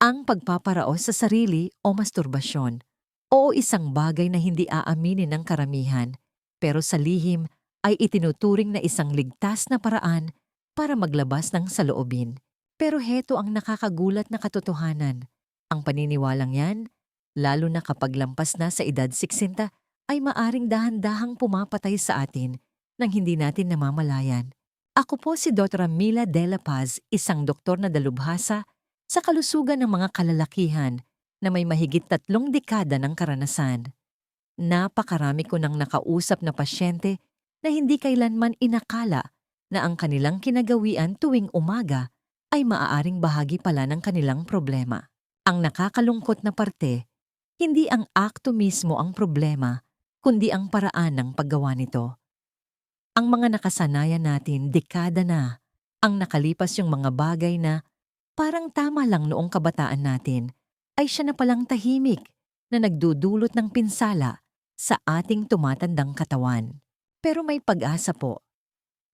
ang pagpaparaos sa sarili o masturbasyon. Oo isang bagay na hindi aaminin ng karamihan, pero sa lihim ay itinuturing na isang ligtas na paraan para maglabas ng saloobin. Pero heto ang nakakagulat na katotohanan. Ang paniniwalang yan, lalo na kapag lampas na sa edad 60, ay maaring dahan-dahang pumapatay sa atin nang hindi natin namamalayan. Ako po si Dr. Mila De La Paz, isang doktor na dalubhasa sa kalusugan ng mga kalalakihan na may mahigit tatlong dekada ng karanasan. Napakarami ko nang nakausap na pasyente na hindi kailanman inakala na ang kanilang kinagawian tuwing umaga ay maaaring bahagi pala ng kanilang problema. Ang nakakalungkot na parte, hindi ang akto mismo ang problema, kundi ang paraan ng paggawa nito. Ang mga nakasanayan natin dekada na, ang nakalipas yung mga bagay na parang tama lang noong kabataan natin, ay siya na palang tahimik na nagdudulot ng pinsala sa ating tumatandang katawan. Pero may pag-asa po.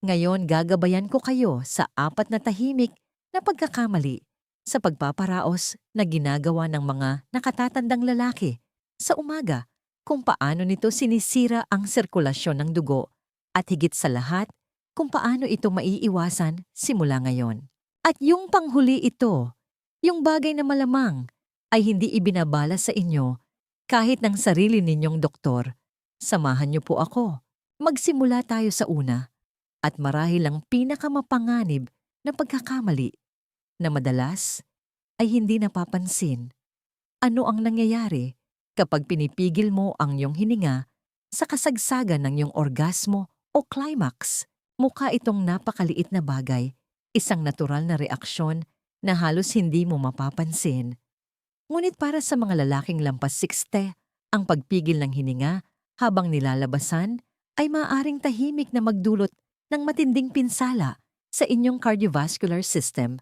Ngayon gagabayan ko kayo sa apat na tahimik na pagkakamali sa pagpaparaos na ginagawa ng mga nakatatandang lalaki sa umaga kung paano nito sinisira ang sirkulasyon ng dugo at higit sa lahat kung paano ito maiiwasan simula ngayon. At yung panghuli ito, yung bagay na malamang ay hindi ibinabala sa inyo kahit ng sarili ninyong doktor. Samahan niyo po ako. Magsimula tayo sa una at marahil ang pinakamapanganib na pagkakamali na madalas ay hindi napapansin. Ano ang nangyayari kapag pinipigil mo ang iyong hininga sa kasagsagan ng iyong orgasmo o climax? Mukha itong napakaliit na bagay, isang natural na reaksyon na halos hindi mo mapapansin. Ngunit para sa mga lalaking lampas 60, ang pagpigil ng hininga habang nilalabasan ay maaaring tahimik na magdulot ng matinding pinsala sa inyong cardiovascular system,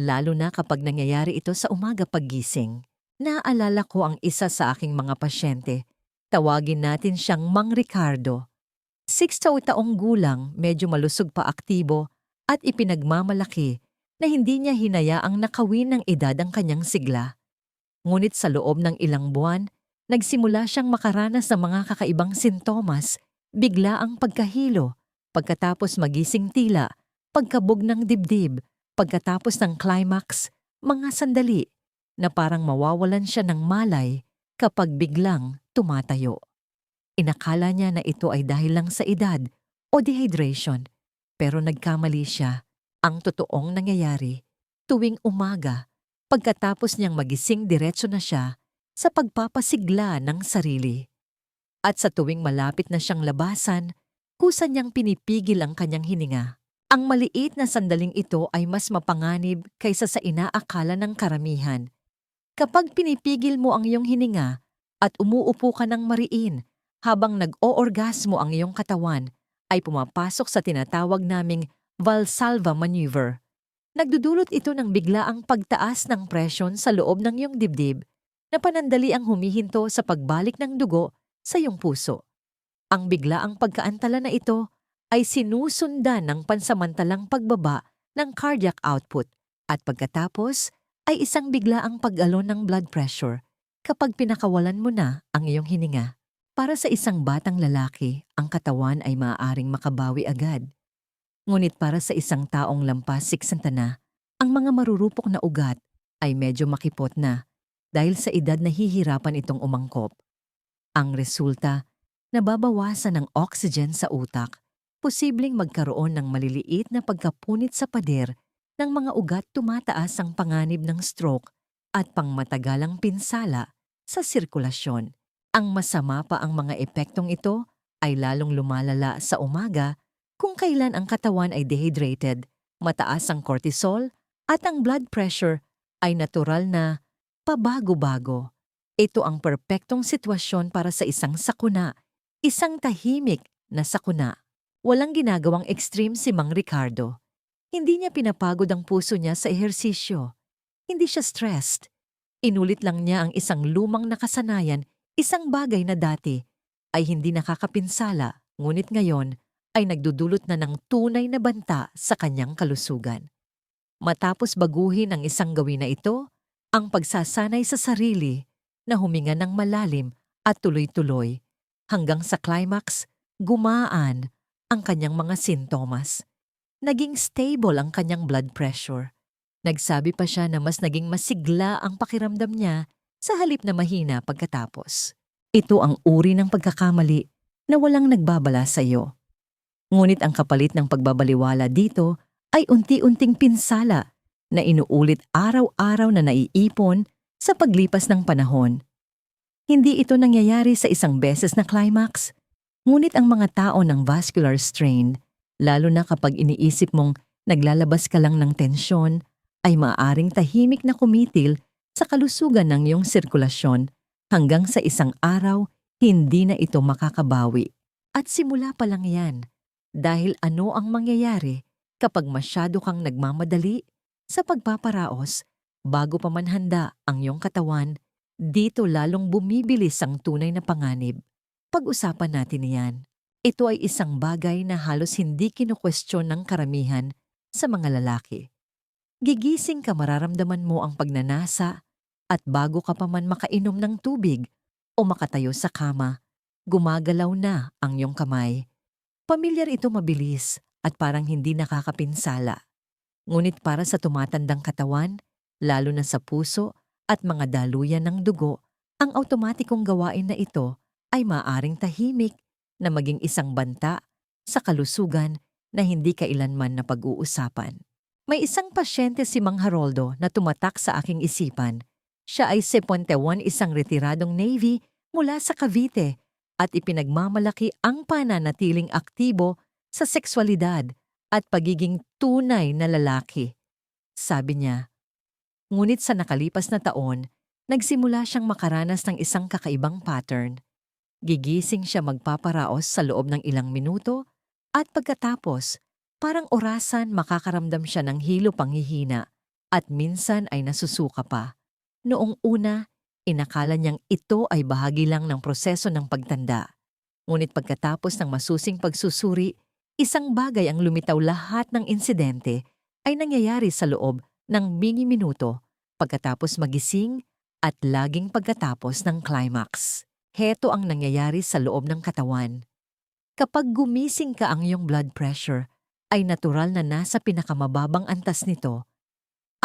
lalo na kapag nangyayari ito sa umaga paggising. Naalala ko ang isa sa aking mga pasyente. Tawagin natin siyang Mang Ricardo. 60 taong gulang, medyo malusog pa aktibo at ipinagmamalaki na hindi niya hinayaang nakawin ng edad ang kanyang sigla. Ngunit sa loob ng ilang buwan, nagsimula siyang makaranas ng mga kakaibang sintomas bigla ang pagkahilo, pagkatapos magising tila, pagkabog ng dibdib, pagkatapos ng climax, mga sandali na parang mawawalan siya ng malay kapag biglang tumatayo. Inakala niya na ito ay dahil lang sa edad o dehydration, pero nagkamali siya. Ang totoong nangyayari, tuwing umaga, pagkatapos niyang magising diretso na siya sa pagpapasigla ng sarili. At sa tuwing malapit na siyang labasan, kusa niyang pinipigil ang kanyang hininga. Ang maliit na sandaling ito ay mas mapanganib kaysa sa inaakala ng karamihan. Kapag pinipigil mo ang iyong hininga at umuupo ka ng mariin habang nag-o-orgasmo ang iyong katawan, ay pumapasok sa tinatawag naming Valsalva maneuver. Nagdudulot ito ng biglaang pagtaas ng presyon sa loob ng iyong dibdib na panandali ang humihinto sa pagbalik ng dugo sa iyong puso. Ang biglaang pagkaantala na ito ay sinusundan ng pansamantalang pagbaba ng cardiac output at pagkatapos ay isang biglaang pag-alon ng blood pressure kapag pinakawalan mo na ang iyong hininga. Para sa isang batang lalaki, ang katawan ay maaaring makabawi agad. Ngunit para sa isang taong lampas 60 na, ang mga marurupok na ugat ay medyo makipot na dahil sa edad na hihirapan itong umangkop. Ang resulta, nababawasan ng oxygen sa utak, posibleng magkaroon ng maliliit na pagkapunit sa pader ng mga ugat tumataas ang panganib ng stroke at pangmatagalang pinsala sa sirkulasyon. Ang masama pa ang mga epektong ito ay lalong lumalala sa umaga kung kailan ang katawan ay dehydrated, mataas ang cortisol at ang blood pressure ay natural na pabago-bago. Ito ang perpektong sitwasyon para sa isang sakuna, isang tahimik na sakuna. Walang ginagawang extreme si Mang Ricardo. Hindi niya pinapagod ang puso niya sa ehersisyo. Hindi siya stressed. Inulit lang niya ang isang lumang nakasanayan, isang bagay na dati ay hindi nakakapinsala, ngunit ngayon ay nagdudulot na ng tunay na banta sa kanyang kalusugan. Matapos baguhin ang isang gawin na ito, Ang pagsasanay sa sarili na huminga ng malalim at tuloy-tuloy hanggang sa climax, gumaan ang kanyang mga sintomas. Naging stable ang kanyang blood pressure. Nagsabi pa siya na mas naging masigla ang pakiramdam niya sa halip na mahina pagkatapos. Ito ang uri ng pagkakamali na walang nagbabala sa iyo. Ngunit ang kapalit ng pagbabaliwala dito ay unti-unting pinsala na inuulit araw-araw na naiipon sa paglipas ng panahon. Hindi ito nangyayari sa isang beses na climax, ngunit ang mga tao ng vascular strain, lalo na kapag iniisip mong naglalabas ka lang ng tensyon, ay maaaring tahimik na kumitil sa kalusugan ng iyong sirkulasyon hanggang sa isang araw hindi na ito makakabawi. At simula pa lang yan, dahil ano ang mangyayari kapag masyado kang nagmamadali sa pagpaparaos bago pa man handa ang iyong katawan, dito lalong bumibilis ang tunay na panganib. Pag-usapan natin yan. Ito ay isang bagay na halos hindi kinukwestiyon ng karamihan sa mga lalaki. Gigising ka mararamdaman mo ang pagnanasa at bago ka pa man makainom ng tubig o makatayo sa kama, gumagalaw na ang iyong kamay. Pamilyar ito mabilis at parang hindi nakakapinsala. Ngunit para sa tumatandang katawan, lalo na sa puso at mga daluyan ng dugo, ang automatikong gawain na ito ay maaring tahimik na maging isang banta sa kalusugan na hindi kailanman na pag-uusapan. May isang pasyente si Mang Haroldo na tumatak sa aking isipan. Siya ay 71 isang retiradong Navy mula sa Cavite at ipinagmamalaki ang pananatiling aktibo sa sexualidad at pagiging tunay na lalaki. Sabi niya, ngunit sa nakalipas na taon, nagsimula siyang makaranas ng isang kakaibang pattern. Gigising siya magpaparaos sa loob ng ilang minuto at pagkatapos, parang orasan makakaramdam siya ng hilo panghihina at minsan ay nasusuka pa. Noong una, inakala niyang ito ay bahagi lang ng proseso ng pagtanda. Ngunit pagkatapos ng masusing pagsusuri, isang bagay ang lumitaw lahat ng insidente ay nangyayari sa loob ng mini minuto pagkatapos magising at laging pagkatapos ng climax. Heto ang nangyayari sa loob ng katawan. Kapag gumising ka ang iyong blood pressure, ay natural na nasa pinakamababang antas nito.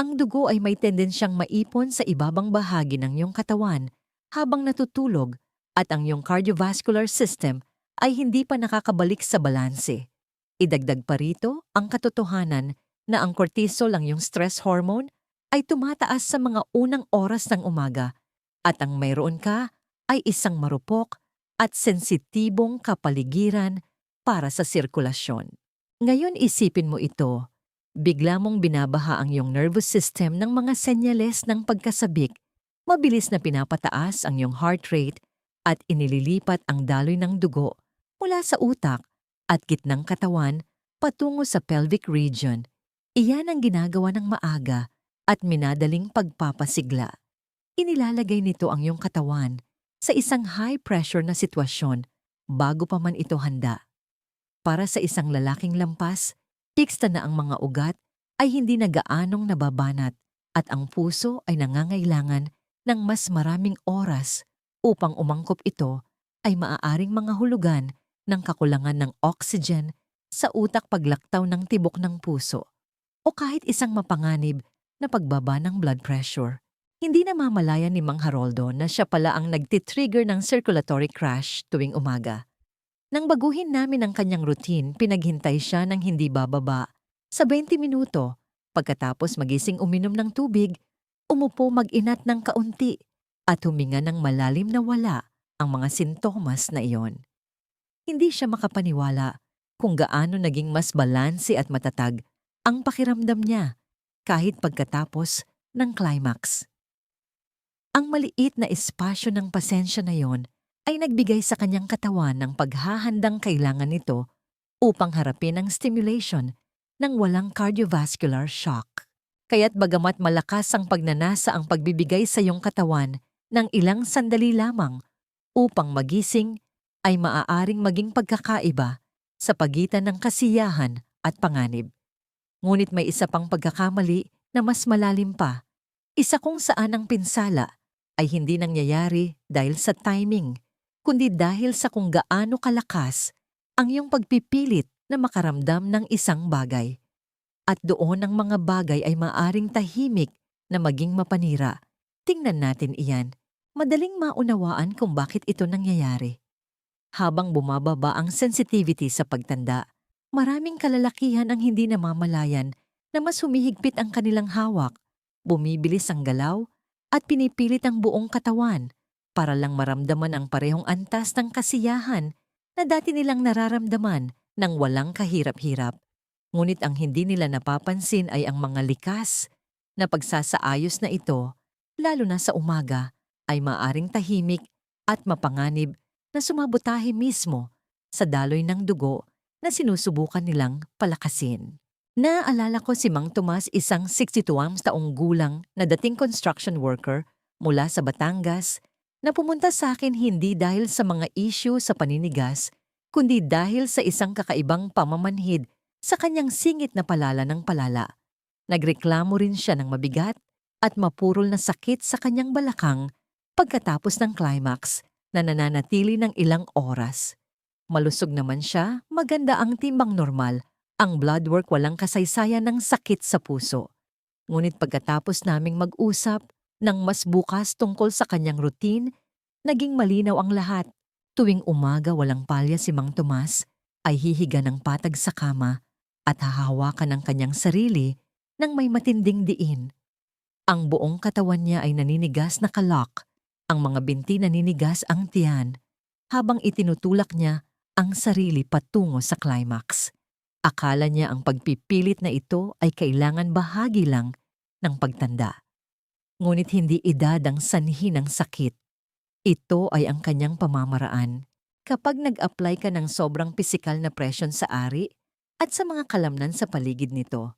Ang dugo ay may tendensyang maipon sa ibabang bahagi ng iyong katawan habang natutulog at ang iyong cardiovascular system ay hindi pa nakakabalik sa balanse. Idagdag pa rito ang katotohanan na ang cortisol ang iyong stress hormone ay tumataas sa mga unang oras ng umaga at ang mayroon ka ay isang marupok at sensitibong kapaligiran para sa sirkulasyon. Ngayon isipin mo ito, bigla mong binabaha ang iyong nervous system ng mga senyales ng pagkasabik, mabilis na pinapataas ang iyong heart rate at inililipat ang daloy ng dugo mula sa utak at gitnang katawan patungo sa pelvic region. Iyan ang ginagawa ng maaga at minadaling pagpapasigla. Inilalagay nito ang iyong katawan sa isang high-pressure na sitwasyon bago pa man ito handa. Para sa isang lalaking lampas, tiksta na ang mga ugat ay hindi na gaanong nababanat at ang puso ay nangangailangan ng mas maraming oras upang umangkop ito ay maaaring mga hulugan ng kakulangan ng oxygen sa utak paglaktaw ng tibok ng puso o kahit isang mapanganib na pagbaba ng blood pressure. Hindi na mamalayan ni Mang Haroldo na siya pala ang nagtitrigger ng circulatory crash tuwing umaga. Nang baguhin namin ang kanyang routine, pinaghintay siya ng hindi bababa. Sa 20 minuto, pagkatapos magising uminom ng tubig, umupo mag-inat ng kaunti at huminga ng malalim na wala ang mga sintomas na iyon. Hindi siya makapaniwala kung gaano naging mas balanse at matatag ang pakiramdam niya kahit pagkatapos ng climax. Ang maliit na espasyo ng pasensya na yon ay nagbigay sa kanyang katawan ng paghahandang kailangan nito upang harapin ang stimulation ng walang cardiovascular shock. Kaya't bagamat malakas ang pagnanasa ang pagbibigay sa iyong katawan ng ilang sandali lamang upang magising ay maaaring maging pagkakaiba sa pagitan ng kasiyahan at panganib. Ngunit may isa pang pagkakamali na mas malalim pa. Isa kung saan ang pinsala ay hindi nangyayari dahil sa timing, kundi dahil sa kung gaano kalakas ang iyong pagpipilit na makaramdam ng isang bagay. At doon ang mga bagay ay maaring tahimik na maging mapanira. Tingnan natin iyan. Madaling maunawaan kung bakit ito nangyayari. Habang bumababa ang sensitivity sa pagtanda, maraming kalalakihan ang hindi namamalayan na mas humihigpit ang kanilang hawak, bumibilis ang galaw, at pinipilit ang buong katawan para lang maramdaman ang parehong antas ng kasiyahan na dati nilang nararamdaman ng walang kahirap-hirap. Ngunit ang hindi nila napapansin ay ang mga likas na pagsasaayos na ito, lalo na sa umaga, ay maaring tahimik at mapanganib na sumabotahe mismo sa daloy ng dugo na sinusubukan nilang palakasin. Naalala ko si Mang Tomas isang 62 taong gulang na dating construction worker mula sa Batangas na pumunta sa akin hindi dahil sa mga issue sa paninigas, kundi dahil sa isang kakaibang pamamanhid sa kanyang singit na palala ng palala. Nagreklamo rin siya ng mabigat at mapurol na sakit sa kanyang balakang pagkatapos ng climax na nananatili ng ilang oras. Malusog naman siya, maganda ang timbang normal, ang blood work walang kasaysayan ng sakit sa puso. Ngunit pagkatapos naming mag-usap ng mas bukas tungkol sa kanyang routine, naging malinaw ang lahat. Tuwing umaga walang palya si Mang Tomas, ay hihiga ng patag sa kama at hahawakan ng kanyang sarili ng may matinding diin. Ang buong katawan niya ay naninigas na kalak ang mga binti naninigas ang tiyan habang itinutulak niya ang sarili patungo sa climax. Akala niya ang pagpipilit na ito ay kailangan bahagi lang ng pagtanda. Ngunit hindi edad ang sanhi ng sakit. Ito ay ang kanyang pamamaraan. Kapag nag-apply ka ng sobrang pisikal na presyon sa ari at sa mga kalamnan sa paligid nito,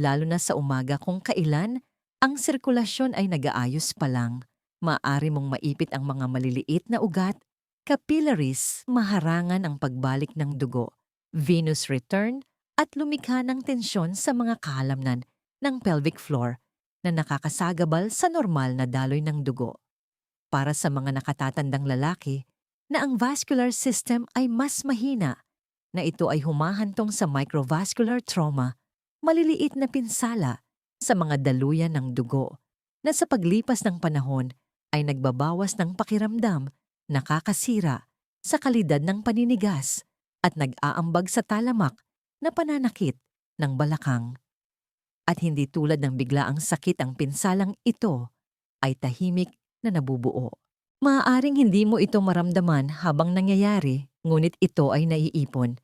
lalo na sa umaga kung kailan ang sirkulasyon ay nag-aayos pa lang, maaari mong maipit ang mga maliliit na ugat, capillaries, maharangan ang pagbalik ng dugo, venous return, at lumikha ng tensyon sa mga kahalamnan ng pelvic floor na nakakasagabal sa normal na daloy ng dugo. Para sa mga nakatatandang lalaki, na ang vascular system ay mas mahina, na ito ay humahantong sa microvascular trauma, maliliit na pinsala sa mga daluyan ng dugo, na sa paglipas ng panahon ay nagbabawas ng pakiramdam, nakakasira sa kalidad ng paninigas at nag-aambag sa talamak na pananakit ng balakang. At hindi tulad ng biglaang sakit ang pinsalang ito ay tahimik na nabubuo. Maaaring hindi mo ito maramdaman habang nangyayari, ngunit ito ay naiipon.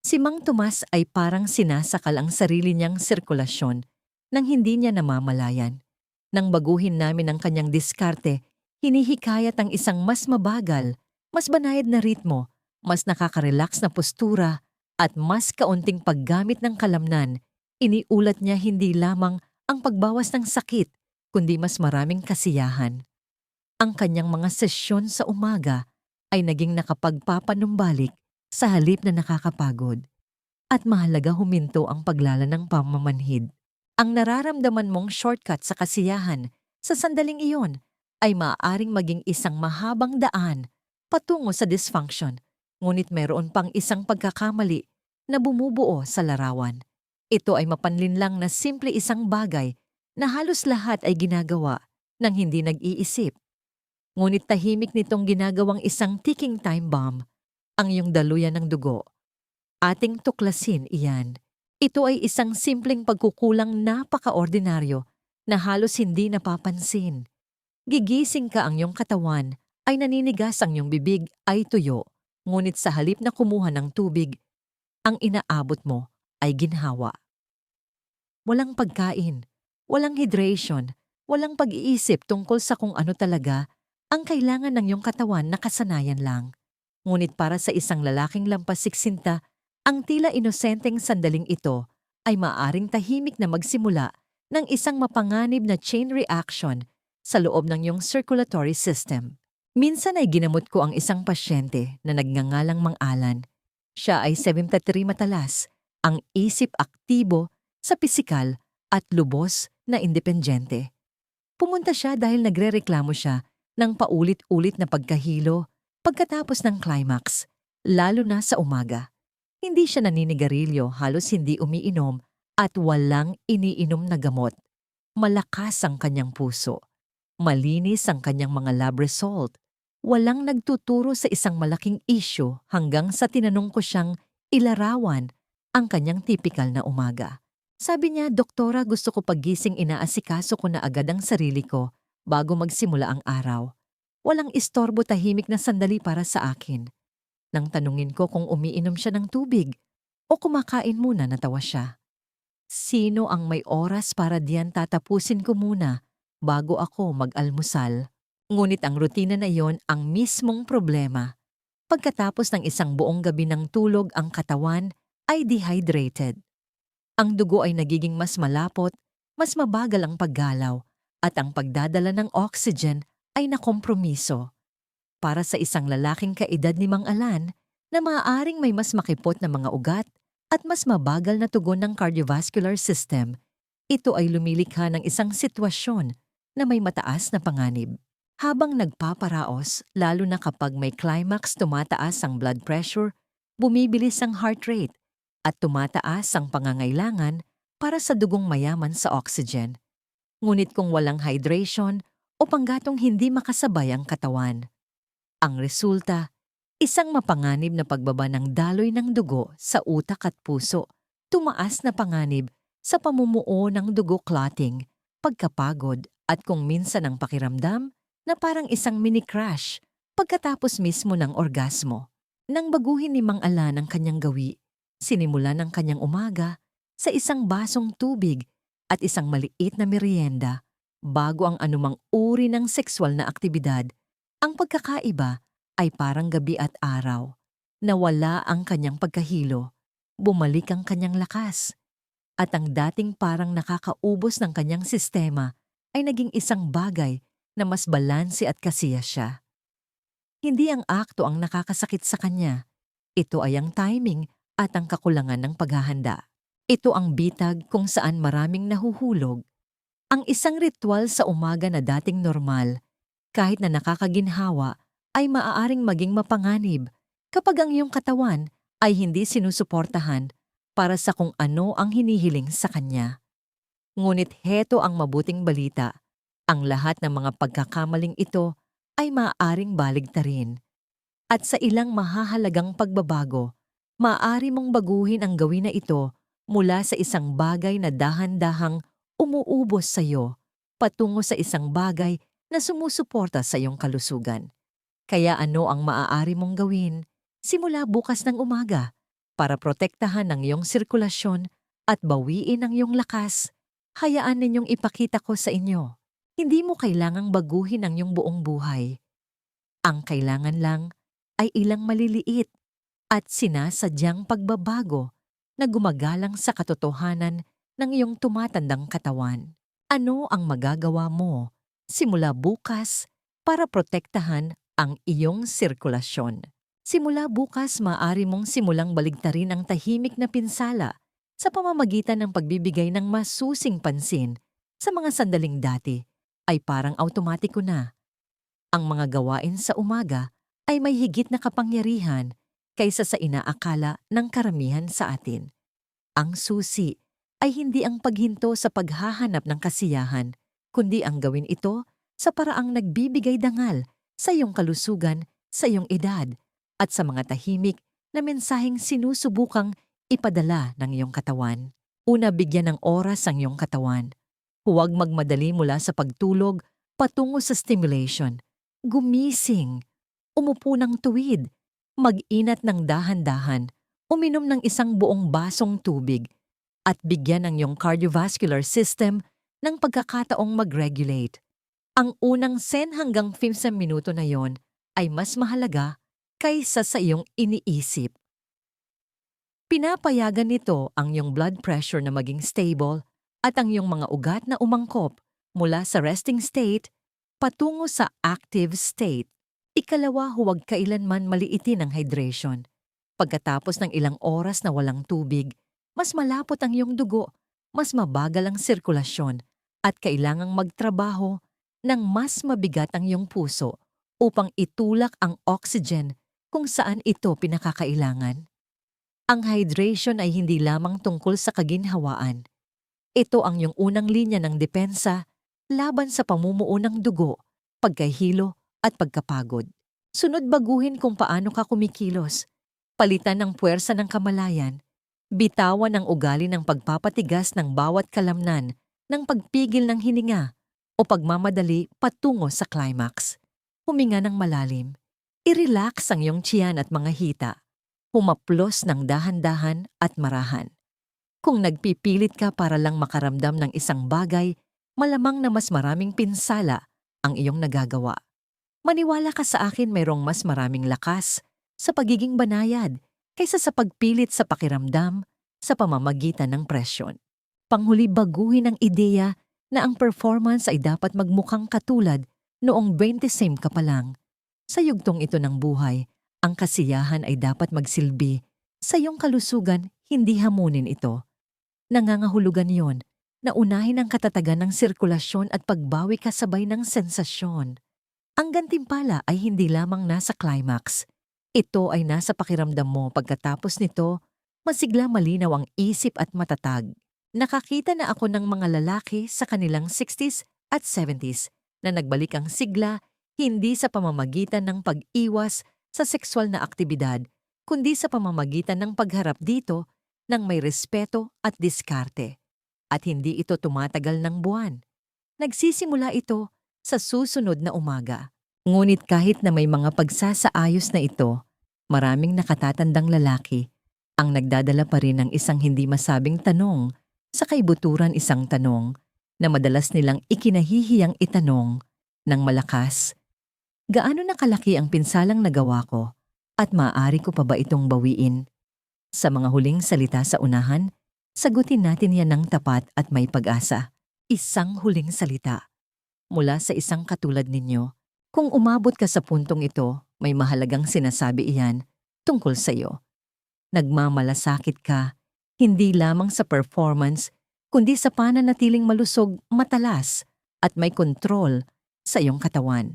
Si Mang Tomas ay parang sinasakal ang sarili niyang sirkulasyon nang hindi niya namamalayan. Nang baguhin namin ang kanyang diskarte, hinihikayat ang isang mas mabagal, mas banayad na ritmo, mas nakaka-relax na postura, at mas kaunting paggamit ng kalamnan, iniulat niya hindi lamang ang pagbawas ng sakit, kundi mas maraming kasiyahan. Ang kanyang mga sesyon sa umaga ay naging nakapagpapanumbalik sa halip na nakakapagod. At mahalaga huminto ang paglala ng pamamanhid. Ang nararamdaman mong shortcut sa kasiyahan sa sandaling iyon ay maaaring maging isang mahabang daan patungo sa dysfunction, ngunit meron pang isang pagkakamali na bumubuo sa larawan. Ito ay mapanlinlang na simple isang bagay na halos lahat ay ginagawa nang hindi nag-iisip Ngunit tahimik nitong ginagawang isang ticking time bomb ang iyong daluyan ng dugo. Ating tuklasin iyan. Ito ay isang simpleng pagkukulang napaka-ordinaryo na halos hindi napapansin. Gigising ka ang iyong katawan ay naninigas ang iyong bibig ay tuyo, ngunit sa halip na kumuha ng tubig, ang inaabot mo ay ginhawa. Walang pagkain, walang hydration, walang pag-iisip tungkol sa kung ano talaga ang kailangan ng iyong katawan na kasanayan lang. Ngunit para sa isang lalaking lampas siksinta, ang tila inosenteng sandaling ito ay maaring tahimik na magsimula ng isang mapanganib na chain reaction sa loob ng iyong circulatory system. Minsan ay ginamot ko ang isang pasyente na nagngangalang Mang Alan. Siya ay 73 matalas, ang isip aktibo sa pisikal at lubos na independyente. Pumunta siya dahil nagrereklamo siya ng paulit-ulit na pagkahilo pagkatapos ng climax, lalo na sa umaga. Hindi siya naninigarilyo, halos hindi umiinom at walang iniinom na gamot. Malakas ang kanyang puso. Malinis ang kanyang mga lab result. Walang nagtuturo sa isang malaking issue hanggang sa tinanong ko siyang ilarawan ang kanyang tipikal na umaga. Sabi niya, Doktora, gusto ko pagising inaasikaso ko na agad ang sarili ko bago magsimula ang araw. Walang istorbo tahimik na sandali para sa akin. Nang tanungin ko kung umiinom siya ng tubig o kumakain muna natawa siya. Sino ang may oras para diyan tatapusin ko muna bago ako mag-almusal? Ngunit ang rutina na yon ang mismong problema. Pagkatapos ng isang buong gabi ng tulog ang katawan ay dehydrated. Ang dugo ay nagiging mas malapot, mas mabagal ang paggalaw, at ang pagdadala ng oxygen ay nakompromiso. Para sa isang lalaking kaedad ni Mang Alan na maaaring may mas makipot na mga ugat at mas mabagal na tugon ng cardiovascular system, ito ay lumilikha ng isang sitwasyon na may mataas na panganib. Habang nagpaparaos, lalo na kapag may climax tumataas ang blood pressure, bumibilis ang heart rate, at tumataas ang pangangailangan para sa dugong mayaman sa oxygen. Ngunit kung walang hydration o panggatong hindi makasabay ang katawan, ang resulta, isang mapanganib na pagbaba ng daloy ng dugo sa utak at puso, tumaas na panganib sa pamumuo ng dugo clotting, pagkapagod at kung minsan ang pakiramdam na parang isang mini-crash pagkatapos mismo ng orgasmo. Nang baguhin ni Mang Alan ang kanyang gawi, sinimulan ng kanyang umaga sa isang basong tubig at isang maliit na merienda bago ang anumang uri ng sexual na aktibidad. Ang pagkakaiba ay parang gabi at araw. Nawala ang kanyang pagkahilo, bumalik ang kanyang lakas, at ang dating parang nakakaubos ng kanyang sistema ay naging isang bagay na mas balanse at kasiya siya. Hindi ang akto ang nakakasakit sa kanya. Ito ay ang timing at ang kakulangan ng paghahanda. Ito ang bitag kung saan maraming nahuhulog. Ang isang ritual sa umaga na dating normal, kahit na nakakaginhawa, ay maaaring maging mapanganib kapag ang iyong katawan ay hindi sinusuportahan para sa kung ano ang hinihiling sa kanya. Ngunit heto ang mabuting balita. Ang lahat ng mga pagkakamaling ito ay maaaring baligtarin. At sa ilang mahahalagang pagbabago, maaari mong baguhin ang gawin na ito mula sa isang bagay na dahan-dahang umuubos sa iyo patungo sa isang bagay na sumusuporta sa iyong kalusugan. Kaya ano ang maaari mong gawin simula bukas ng umaga para protektahan ang iyong sirkulasyon at bawiin ang iyong lakas? Hayaan ninyong ipakita ko sa inyo. Hindi mo kailangang baguhin ang iyong buong buhay. Ang kailangan lang ay ilang maliliit at sinasadyang pagbabago na gumagalang sa katotohanan ng iyong tumatandang katawan. Ano ang magagawa mo simula bukas para protektahan ang iyong sirkulasyon? Simula bukas, maaari mong simulang baligtarin ang tahimik na pinsala sa pamamagitan ng pagbibigay ng masusing pansin sa mga sandaling dati ay parang automatiko na. Ang mga gawain sa umaga ay may higit na kapangyarihan kaysa sa inaakala ng karamihan sa atin. Ang susi ay hindi ang paghinto sa paghahanap ng kasiyahan, kundi ang gawin ito sa paraang nagbibigay dangal sa iyong kalusugan, sa iyong edad, at sa mga tahimik na mensaheng sinusubukang ipadala ng iyong katawan. Una, bigyan ng oras ang iyong katawan. Huwag magmadali mula sa pagtulog patungo sa stimulation. Gumising. Umupo ng tuwid. Mag-inat ng dahan-dahan. Uminom ng isang buong basong tubig. At bigyan ng iyong cardiovascular system ng pagkakataong mag-regulate. Ang unang 10 hanggang 15 minuto na yon ay mas mahalaga kaysa sa iyong iniisip. Pinapayagan nito ang iyong blood pressure na maging stable at ang iyong mga ugat na umangkop mula sa resting state patungo sa active state. Ikalawa, huwag kailanman maliitin ang hydration. Pagkatapos ng ilang oras na walang tubig, mas malapot ang iyong dugo, mas mabagal ang sirkulasyon, at kailangang magtrabaho ng mas mabigat ang iyong puso upang itulak ang oxygen kung saan ito pinakakailangan. Ang hydration ay hindi lamang tungkol sa kaginhawaan. Ito ang iyong unang linya ng depensa laban sa pamumuo ng dugo, pagkahilo at pagkapagod. Sunod baguhin kung paano ka kumikilos. Palitan ng puwersa ng kamalayan. Bitawan ang ugali ng pagpapatigas ng bawat kalamnan ng pagpigil ng hininga o pagmamadali patungo sa climax. Huminga ng malalim. I-relax ang iyong tiyan at mga hita. Humaplos ng dahan-dahan at marahan. Kung nagpipilit ka para lang makaramdam ng isang bagay, malamang na mas maraming pinsala ang iyong nagagawa. Maniwala ka sa akin mayroong mas maraming lakas sa pagiging banayad kaysa sa pagpilit sa pakiramdam sa pamamagitan ng presyon. Panghuli baguhin ang ideya na ang performance ay dapat magmukhang katulad noong 20 ka pa lang. Sa yugtong ito ng buhay, ang kasiyahan ay dapat magsilbi sa iyong kalusugan, hindi hamunin ito. Nangangahulugan yon na unahin ang katatagan ng sirkulasyon at pagbawi kasabay ng sensasyon. Ang gantimpala ay hindi lamang nasa climax. Ito ay nasa pakiramdam mo pagkatapos nito, masigla malinaw ang isip at matatag. Nakakita na ako ng mga lalaki sa kanilang 60s at 70s na nagbalik ang sigla hindi sa pamamagitan ng pag-iwas sa sexual na aktibidad, kundi sa pamamagitan ng pagharap dito ng may respeto at diskarte. At hindi ito tumatagal ng buwan. Nagsisimula ito sa susunod na umaga. Ngunit kahit na may mga pagsasaayos na ito, maraming nakatatandang lalaki ang nagdadala pa rin ng isang hindi masabing tanong sa kaibuturan isang tanong na madalas nilang ikinahihiyang itanong ng malakas Gaano na kalaki ang pinsalang nagawa ko at maaari ko pa ba itong bawiin? Sa mga huling salita sa unahan, sagutin natin yan ng tapat at may pag-asa. Isang huling salita. Mula sa isang katulad ninyo, kung umabot ka sa puntong ito, may mahalagang sinasabi iyan tungkol sa iyo. Nagmamalasakit ka, hindi lamang sa performance, kundi sa pananatiling malusog, matalas, at may kontrol sa iyong katawan.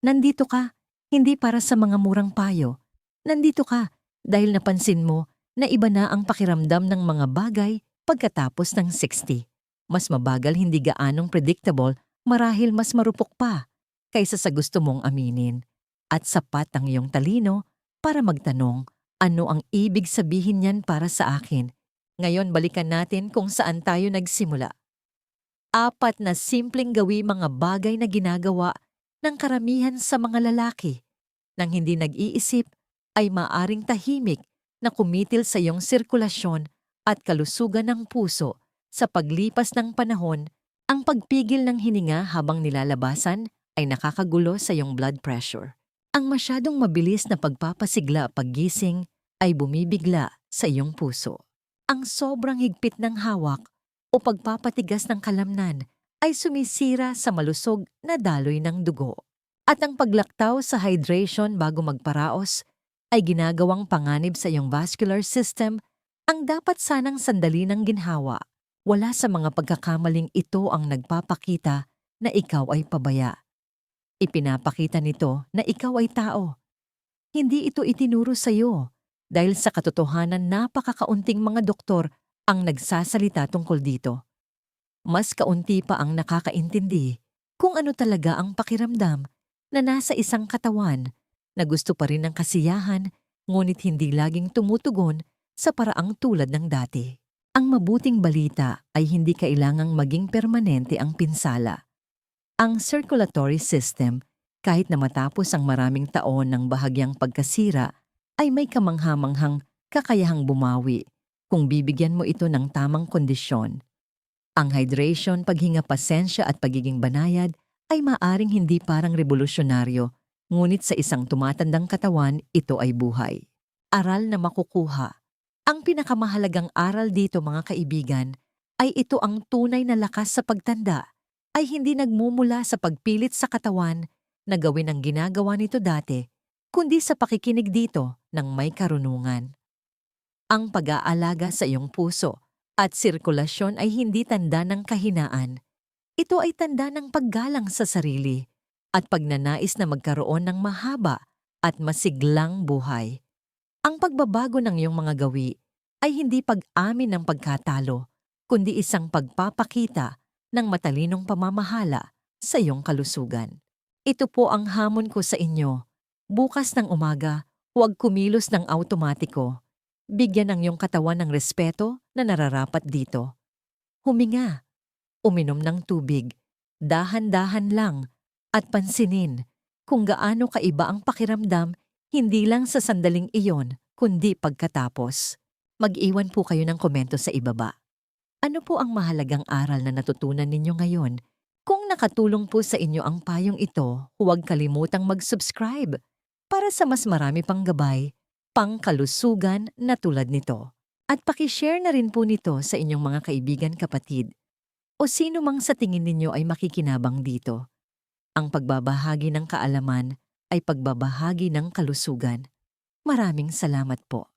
Nandito ka, hindi para sa mga murang payo. Nandito ka dahil napansin mo na iba na ang pakiramdam ng mga bagay pagkatapos ng 60. Mas mabagal hindi gaanong predictable marahil mas marupok pa kaysa sa gusto mong aminin. At sapat ang iyong talino para magtanong ano ang ibig sabihin niyan para sa akin. Ngayon balikan natin kung saan tayo nagsimula. Apat na simpleng gawi mga bagay na ginagawa ng karamihan sa mga lalaki nang hindi nag-iisip ay maaring tahimik na kumitil sa iyong sirkulasyon at kalusugan ng puso sa paglipas ng panahon, ang pagpigil ng hininga habang nilalabasan ay nakakagulo sa iyong blood pressure. Ang masyadong mabilis na pagpapasigla paggising ay bumibigla sa iyong puso. Ang sobrang higpit ng hawak o pagpapatigas ng kalamnan ay sumisira sa malusog na daloy ng dugo. At ang paglaktaw sa hydration bago magparaos ay ginagawang panganib sa iyong vascular system ang dapat sanang sandali ng ginhawa. Wala sa mga pagkakamaling ito ang nagpapakita na ikaw ay pabaya. Ipinapakita nito na ikaw ay tao. Hindi ito itinuro sa iyo dahil sa katotohanan napakakaunting mga doktor ang nagsasalita tungkol dito mas kaunti pa ang nakakaintindi kung ano talaga ang pakiramdam na nasa isang katawan na gusto pa rin ng kasiyahan ngunit hindi laging tumutugon sa paraang tulad ng dati. Ang mabuting balita ay hindi kailangang maging permanente ang pinsala. Ang circulatory system, kahit na matapos ang maraming taon ng bahagyang pagkasira, ay may kamanghamanghang kakayahang bumawi kung bibigyan mo ito ng tamang kondisyon. Ang hydration, paghinga pasensya at pagiging banayad ay maaring hindi parang revolusyonaryo, ngunit sa isang tumatandang katawan, ito ay buhay. Aral na makukuha. Ang pinakamahalagang aral dito mga kaibigan ay ito ang tunay na lakas sa pagtanda ay hindi nagmumula sa pagpilit sa katawan na gawin ang ginagawa nito dati, kundi sa pakikinig dito ng may karunungan. Ang pag-aalaga sa iyong puso at sirkulasyon ay hindi tanda ng kahinaan. Ito ay tanda ng paggalang sa sarili at pagnanais na magkaroon ng mahaba at masiglang buhay. Ang pagbabago ng iyong mga gawi ay hindi pag-amin ng pagkatalo, kundi isang pagpapakita ng matalinong pamamahala sa iyong kalusugan. Ito po ang hamon ko sa inyo. Bukas ng umaga, huwag kumilos ng automatiko. Bigyan ang iyong katawan ng respeto na nararapat dito. Huminga, uminom ng tubig, dahan-dahan lang, at pansinin kung gaano kaiba ang pakiramdam hindi lang sa sandaling iyon, kundi pagkatapos. Mag-iwan po kayo ng komento sa ibaba. Ano po ang mahalagang aral na natutunan ninyo ngayon? Kung nakatulong po sa inyo ang payong ito, huwag kalimutang mag-subscribe para sa mas marami pang gabay, pangkalusugan na tulad nito. At pakishare na rin po nito sa inyong mga kaibigan kapatid o sino mang sa tingin ninyo ay makikinabang dito. Ang pagbabahagi ng kaalaman ay pagbabahagi ng kalusugan. Maraming salamat po.